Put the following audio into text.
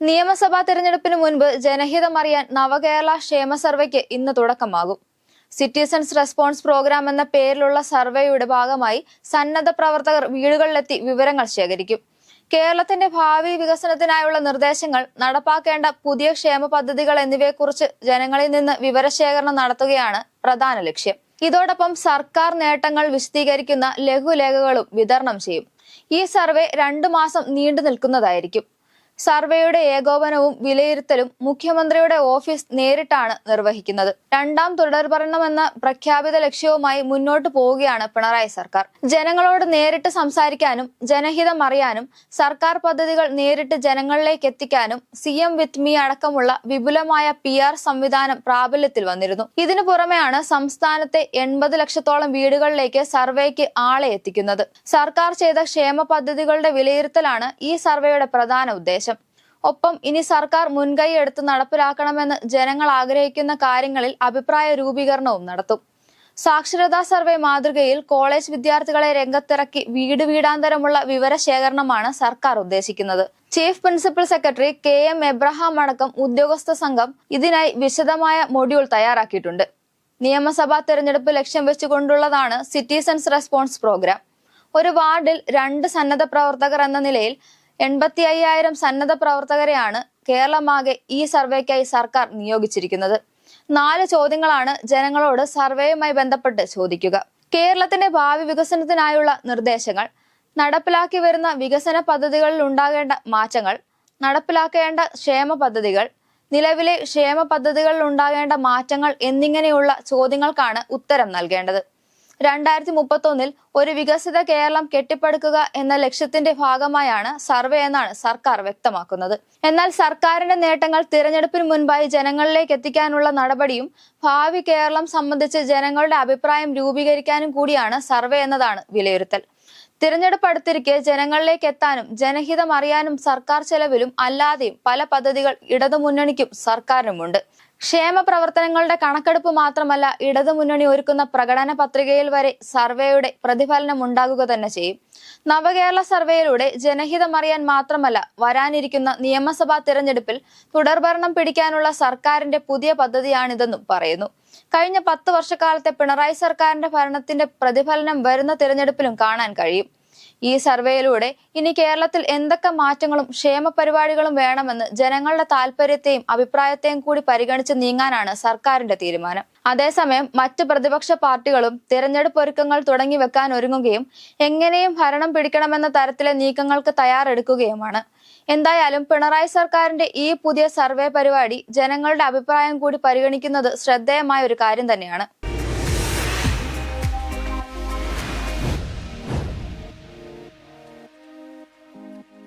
നിയമസഭാ തെരഞ്ഞെടുപ്പിന് മുൻപ് ജനഹിതം അറിയാൻ നവകേരള ക്ഷേമ സർവേക്ക് ഇന്ന് തുടക്കമാകും. സിറ്റിസൺസ് റെസ്പോൺസ് പ്രോഗ്രാം എന്ന പേരിലുള്ള സർവേയുടെ ഭാഗമായി സന്നദ്ധ പ്രവർത്തകർ വീടുകളിലെത്തി വിവരങ്ങൾ ശേഖരിക്കും. കേരളത്തിന്റെ ഭാവി വികസനത്തിനായുള്ള നിർദ്ദേശങ്ങൾ നടപ്പാക്കേണ്ട പുതിയ ക്ഷേമ പദ്ധതികൾ എന്നിവയെക്കുറിച്ച് ജനങ്ങളിൽ നിന്ന് വിവരശേഖരണം നടത്തുകയാണ് പ്രധാന ലക്ഷ്യം. ഇതോടൊപ്പം സർക്കാർ നേട്ടങ്ങൾ വിശദീകരിക്കുന്ന ലഘുലേഖകളും വിതരണം ചെയ്യും. ഈ സർവേ രണ്ടു മാസം നീണ്ടു നിൽക്കുന്നതായിരിക്കും. സർവേയുടെ ഏകോപനവും വിലയിരുത്തലും മുഖ്യമന്ത്രിയുടെ ഓഫീസ് നേരിട്ടാണ് നിർവഹിക്കുന്നത്. രണ്ടാം തുടർഭരണമെന്ന പ്രഖ്യാപിത ലക്ഷ്യവുമായി മുന്നോട്ടു പോവുകയാണ് പിണറായി സർക്കാർ. ജനങ്ങളോട് നേരിട്ട് സംസാരിക്കാനും ജനഹിതം അറിയാനും സർക്കാർ പദ്ധതികൾ നേരിട്ട് ജനങ്ങളിലേക്ക് എത്തിക്കാനും സി എം വിത്ത് മീ അടക്കമുള്ള വിപുലമായ പി ആർ സംവിധാനം പ്രാബല്യത്തിൽ വന്നിരുന്നു. ഇതിനു പുറമെയാണ് സംസ്ഥാനത്തെ എൺപത് ലക്ഷത്തോളം വീടുകളിലേക്ക് സർവേക്ക് ആളെ എത്തിക്കുന്നത്. സർക്കാർ ചെയ്ത ക്ഷേമ പദ്ധതികളുടെ വിലയിരുത്തലാണ് ഈ സർവേയുടെ പ്രധാന ഉദ്ദേശം. ഒപ്പം ഇനി സർക്കാർ മുൻകൈ എടുത്ത് നടപ്പിലാക്കണമെന്ന് ജനങ്ങൾ ആഗ്രഹിക്കുന്ന കാര്യങ്ങളിൽ അഭിപ്രായ രൂപീകരണവും നടത്തും. സാക്ഷരതാ സർവേ മാതൃകയിൽ കോളേജ് വിദ്യാർത്ഥികളെ രംഗത്തിറക്കി വീട് വീടാന്തരമുള്ള വിവരശേഖരണമാണ് സർക്കാർ ഉദ്ദേശിക്കുന്നത്. Chief principal secretary K M Abraham അടക്കം ഉദ്യോഗസ്ഥ സംഘം ഇതിനായി വിശദമായ മൊഡ്യൂൾ തയ്യാറാക്കിയിട്ടുണ്ട്. നിയമസഭാ തെരഞ്ഞെടുപ്പ് ലക്ഷ്യം വെച്ചുകൊണ്ടുള്ളതാണ് സിറ്റിസൺസ് റെസ്പോൺസ് പ്രോഗ്രാം. ഒരു വാർഡിൽ രണ്ട് സന്നദ്ധ പ്രവർത്തകർ എന്ന നിലയിൽ എൺപത്തി അയ്യായിരം സന്നദ്ധ പ്രവർത്തകരെയാണ് കേരളമാകെ ഈ സർവേക്കായി സർക്കാർ നിയോഗിച്ചിരിക്കുന്നത്. നാല് ചോദ്യങ്ങളാണ് ജനങ്ങളോട് സർവേയുമായി ബന്ധപ്പെട്ട് ചോദിക്കുക. കേരളത്തിന്റെ ഭാവി വികസനത്തിനായുള്ള നിർദ്ദേശങ്ങൾ നടപ്പിലാക്കി വരുന്ന വികസന പദ്ധതികളിൽ ഉണ്ടാകേണ്ട മാറ്റങ്ങൾ നടപ്പിലാക്കേണ്ട ക്ഷേമ പദ്ധതികൾ നിലവിലെ ക്ഷേമ പദ്ധതികളിൽ ഉണ്ടാകേണ്ട മാറ്റങ്ങൾ എന്നിങ്ങനെയുള്ള ചോദ്യങ്ങൾക്കാണ് ഉത്തരം നൽകേണ്ടത്. രണ്ടായിരത്തി മുപ്പത്തൊന്നിൽ ഒരു വികസിത കേരളം കെട്ടിപ്പടുക്കുക എന്ന ലക്ഷ്യത്തിന്റെ ഭാഗമായാണ് സർവേ എന്നാണ് സർക്കാർ വ്യക്തമാക്കുന്നത്. എന്നാൽ സർക്കാരിന്റെ നേട്ടങ്ങൾ തിരഞ്ഞെടുപ്പിന് മുൻപായി ജനങ്ങളിലേക്ക് എത്തിക്കാനുള്ള നടപടിയും ഭാവി കേരളം സംബന്ധിച്ച് ജനങ്ങളുടെ അഭിപ്രായം രൂപീകരിക്കാനും കൂടിയാണ് സർവേ എന്നതാണ് വിലയിരുത്തൽ. തിരഞ്ഞെടുപ്പ് അടുത്തിരിക്കെ ജനങ്ങളിലേക്ക് എത്താനും ജനഹിതം അറിയാനും സർക്കാർ ചെലവിലും അല്ലാതെയും പല പദ്ധതികൾ ഇടതുമുന്നണിക്കും സർക്കാരിനുമുണ്ട്. ക്ഷേമ പ്രവർത്തനങ്ങളുടെ കണക്കെടുപ്പ് മാത്രമല്ല ഇടതുമുന്നണി ഒരുക്കുന്ന പ്രകടന പത്രികയിൽ വരെ സർവേയുടെ പ്രതിഫലനം ഉണ്ടാകുക തന്നെ ചെയ്യും. നവകേരള സർവേയിലൂടെ ജനഹിതമറിയാൻ മാത്രമല്ല വരാനിരിക്കുന്ന നിയമസഭാ തിരഞ്ഞെടുപ്പിൽ തുടർഭരണം പിടിക്കാനുള്ള സർക്കാരിന്റെ പുതിയ പദ്ധതിയാണിതെന്നും പറയുന്നു. കഴിഞ്ഞ പത്ത് വർഷക്കാലത്തെ പിണറായി സർക്കാരിന്റെ ഭരണത്തിന്റെ പ്രതിഫലനം വരുന്ന തിരഞ്ഞെടുപ്പിലും കാണാൻ കഴിയും. ഈ സർവേയിലൂടെ ഇനി കേരളത്തിൽ എന്തൊക്കെ മാറ്റങ്ങളും ക്ഷേമ പരിപാടികളും വേണമെന്ന് ജനങ്ങളുടെ താല്പര്യത്തെയും അഭിപ്രായത്തെയും കൂടി പരിഗണിച്ച് നീങ്ങാനാണ് സർക്കാരിന്റെ തീരുമാനം. അതേസമയം മറ്റ് പ്രതിപക്ഷ പാർട്ടികളും തിരഞ്ഞെടുപ്പ് ഒരുക്കങ്ങൾ തുടങ്ങി വെക്കാൻ ഒരുങ്ങുകയും എങ്ങനെയും ഭരണം പിടിക്കണമെന്ന തരത്തിലെ നീക്കങ്ങൾക്ക് തയ്യാറെടുക്കുകയുമാണ്. എന്തായാലും പിണറായി സർക്കാരിന്റെ ഈ പുതിയ സർവേ പരിപാടി ജനങ്ങളുടെ അഭിപ്രായം കൂടി പരിഗണിക്കുന്നത് ശ്രദ്ധേയമായ ഒരു കാര്യം തന്നെയാണ്.